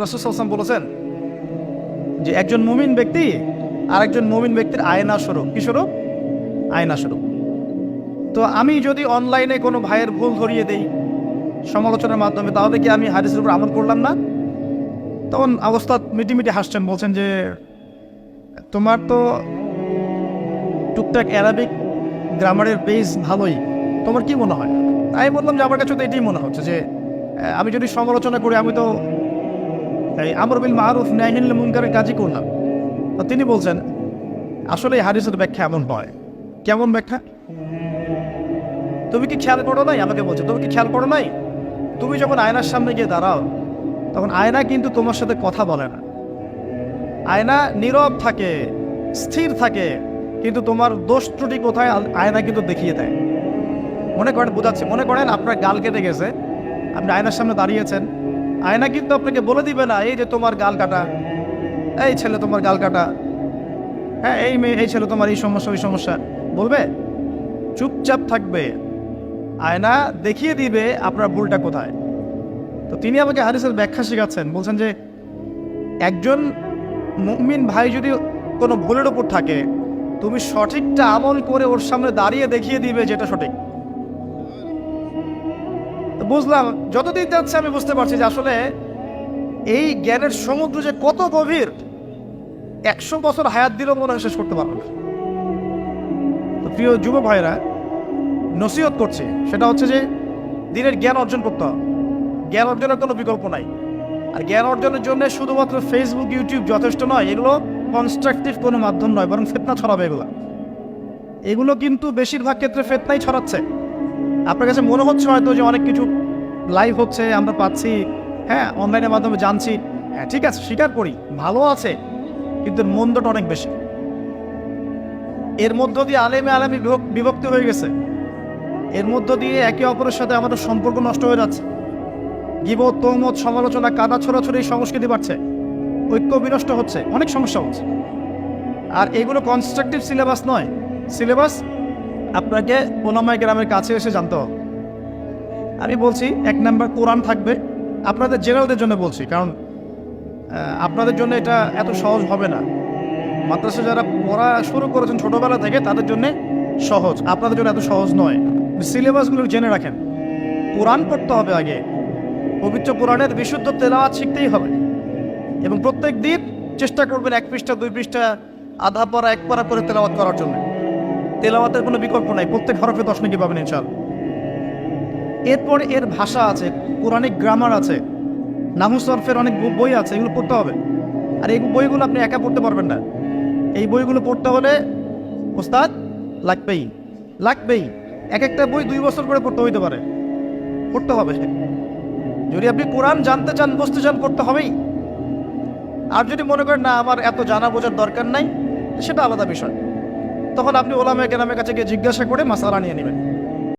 রসুসাল্লাম বলেছেন যে একজন মুমিন ব্যক্তি আর একজন মুমিন ব্যক্তির আয়না স্বরূপ। কি স্বরূপ? আয়না স্বরূপ। তো আমি যদি অনলাইনে কোনো ভাইয়ের ভুল ধরিয়ে দেই সমালোচনার মাধ্যমে, তাহলে কি আমি হাদিসের উপর আমল করলাম না? তখন অবস্থা মিটিমিটি হাসছেন, বলছেন যে তোমার তো টুকটাক অ্যারাবিক গ্রামারের বেস ভালোই, তোমার কি মনে হয়? আমি বললাম যে আমার কাছে তো এটাই মনে হচ্ছে যে আমি যদি সমালোচনা করি, আমি তো এই আমর বিল মারুফ ন্যায়হিল মুনকারের কাজই করলাম। তিনি বলছেন, আসলে এই হাদিসের ব্যাখ্যা এমন হয় কেমন ব্যাখ্যা? তুমি কি খেয়াল করো নাই? আমাকে বলছে, তুমি কি খেয়াল করো নাই? তুমি যখন আয়নার সামনে গিয়ে দাঁড়াও, তখন আয়না কিন্তু তোমার সাথে কথা বলে না। আয়না নীরব থাকে, স্থির থাকে, কিন্তু তোমার দোষ ত্রুটি কোথায় আয়না কিন্তু দেখিয়ে দেয়। মনে করেন, বোঝাচ্ছে, মনে করেন আপনার গাল কেটে গেছে, আপনি আয়নার সামনে দাঁড়িয়েছেন আয়না কিন্তু আপনাকে বলে দিবে না, এই যে তোমার গাল কাটা। এই ছেলে তোমার গাল কাটা। হ্যাঁ এই মেয়ে, এই ছেলে তোমার এই সমস্যা, ওই সমস্যা। বলবে? চুপচাপ থাকবে। আয়না দেখিয়ে দিবে আপনার ভুলটা কোথায়। তো তিনি আমাকে হাদিসের ব্যাখ্যা শেখাচ্ছেন। বলছেন যে, একজন মুমিন ভাই যদি কোনো ভুলের ওপর থাকে, তুমি সঠিকটা আমল করে ওর সামনে দাঁড়িয়ে দেখিয়ে দিবে যেটা সঠিক। বুঝলাম, যতদিন যাচ্ছে আমি বুঝতে পারছি যে আসলে এই জ্ঞানের সমুদ্র যে কত গভীর, একশো বছর হায়াত দিলেও মনে হয় শেষ করতে পারব না। তো প্রিয় যুব ভাইরা, নসিহত করছে, সেটা হচ্ছে যে দিনের জ্ঞান অর্জন করতে হবে। জ্ঞান অর্জনের কোনো বিকল্প নাই। আর জ্ঞান অর্জনের জন্য শুধুমাত্র ফেসবুক ইউটিউব যথেষ্ট নয়, এগুলো কনস্ট্রাকটিভ কোনো মাধ্যম নয়, বরং ফেতনা ছড়াবে এগুলো। এগুলো কিন্তু বেশিরভাগ ক্ষেত্রে ফেতনাই ছড়াচ্ছে। আপনার কাছে মনে হচ্ছে হয়তো যে অনেক কিছু লাইভ হচ্ছে, আমরা পাচ্ছি হ্যাঁ অনলাইনের মাধ্যমে জানছি। হ্যাঁ ঠিক আছে স্বীকার করি ভালো আছে, কিন্তু মন্দটা অনেক বেশি। এর মধ্য দিয়ে আলেমে আলেমে বিভক- বিভক্তি হয়ে গেছে। এর মধ্য দিয়ে একে অপরের সাথে আমাদের সম্পর্ক নষ্ট হয়ে যাচ্ছে। গিবত, তৌমত, সমালোচনা, কাদা, ছোড়াছড়ি, সংস্কৃতি বাড়ছে। ঐক্য বিনষ্ট হচ্ছে, অনেক সমস্যা হচ্ছে। আর এগুলো কনস্ট্রাকটিভ সিলেবাস নয়। সিলেবাস আপনাকে ওলামায় গ্রামের কাছে এসে জানতে হবে। আমি বলছি, এক নাম্বার কোরআন থাকবে, আপনাদের জেনারেলদের জন্য বলছি, কারণ আপনাদের জন্য এটা এত সহজ হবে না। মাদ্রাসা যারা পড়া শুরু করেছেন ছোটোবেলা থেকে, তাদের জন্য সহজ। আপনাদের জন্য এত সহজ নয়। সিলেবাসগুলো জেনে রাখেন। কোরআন পড়তে হবে আগে। পবিত্র কোরআনের বিশুদ্ধ তেলাওয়াত শিখতেই হবে। এবং প্রত্যেক দিন চেষ্টা করবেন এক পৃষ্ঠা, দুই পৃষ্ঠা, আধা পড়া, এক পড়া করে তেলাওয়াত করার জন্য। তেলাওয়াতের কোনো বিকল্প নাই। প্রত্যেক হরফে দশ নাকি পাবেন ইনশাল। এরপর এর ভাষা আছে, কোরআনিক গ্রামার আছে নাহুসরফের অনেক বই- আছে, এগুলো পড়তে হবে। আর এই বইগুলো আপনি একা পড়তে পারবেন না। এই বইগুলো পড়তে হলে ওস্তাদ, লাগবেই। লাগবেই। এক একটা বই দুই বছর করে পড়তে হইতে পারে। পড়তে হবে। যদি আপনি কোরআন জানতে চান, বুঝতে চান, পড়তে হবেই। আর যদি মনে করেন, না, আমার এত জানা বোঝার দরকার নাই, সেটা আলাদা বিষয়। তখন আপনি ওলামে কেরামের কাছে গিয়ে জিজ্ঞাসা করে মাসালা নিয়ে নেবেন।